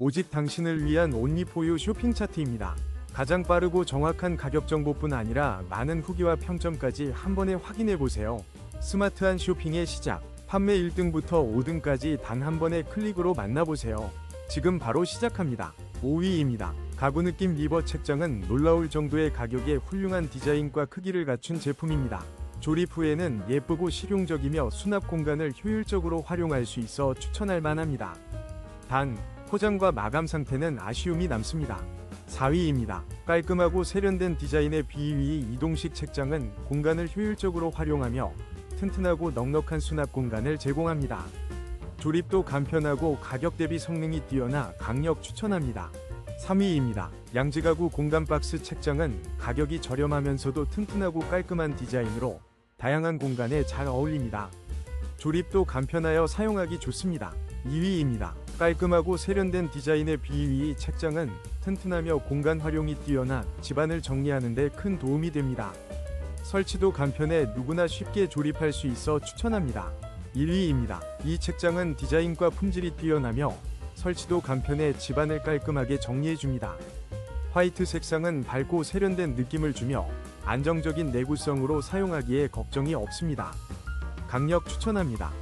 오직 당신을 위한 온리포유 쇼핑 차트입니다. 가장 빠르고 정확한 가격 정보뿐 아니라 많은 후기와 평점까지 한 번에 확인해 보세요. 스마트한 쇼핑의 시작. 판매 1등부터 5등까지 단 한 번의 클릭으로 만나보세요. 지금 바로 시작합니다. 5위입니다. 가구 느낌 리버 책장은 놀라울 정도의 가격에 훌륭한 디자인과 크기를 갖춘 제품입니다. 조립 후에는 예쁘고 실용적이며 수납 공간을 효율적으로 활용할 수 있어 추천할 만합니다. 단, 포장과 마감 상태는 아쉬움이 남습니다. 4위입니다. 깔끔하고 세련된 디자인의 B2 이동식 책장은 공간을 효율적으로 활용하며 튼튼하고 넉넉한 수납 공간을 제공합니다. 조립도 간편하고 가격 대비 성능이 뛰어나 강력 추천합니다. 3위입니다. 양지가구 공간 박스 책장은 가격이 저렴하면서도 튼튼하고 깔끔한 디자인으로 다양한 공간에 잘 어울립니다. 조립도 간편하여 사용하기 좋습니다. 2위입니다. 깔끔하고 세련된 디자인의 B2 책장은 튼튼하며 공간 활용이 뛰어나 집안을 정리하는 데 큰 도움이 됩니다. 설치도 간편해 누구나 쉽게 조립할 수 있어 추천합니다. 1위입니다. 이 책장은 디자인과 품질이 뛰어나며 설치도 간편해 집안을 깔끔하게 정리해줍니다. 화이트 색상은 밝고 세련된 느낌을 주며 안정적인 내구성으로 사용하기에 걱정이 없습니다. 강력 추천합니다.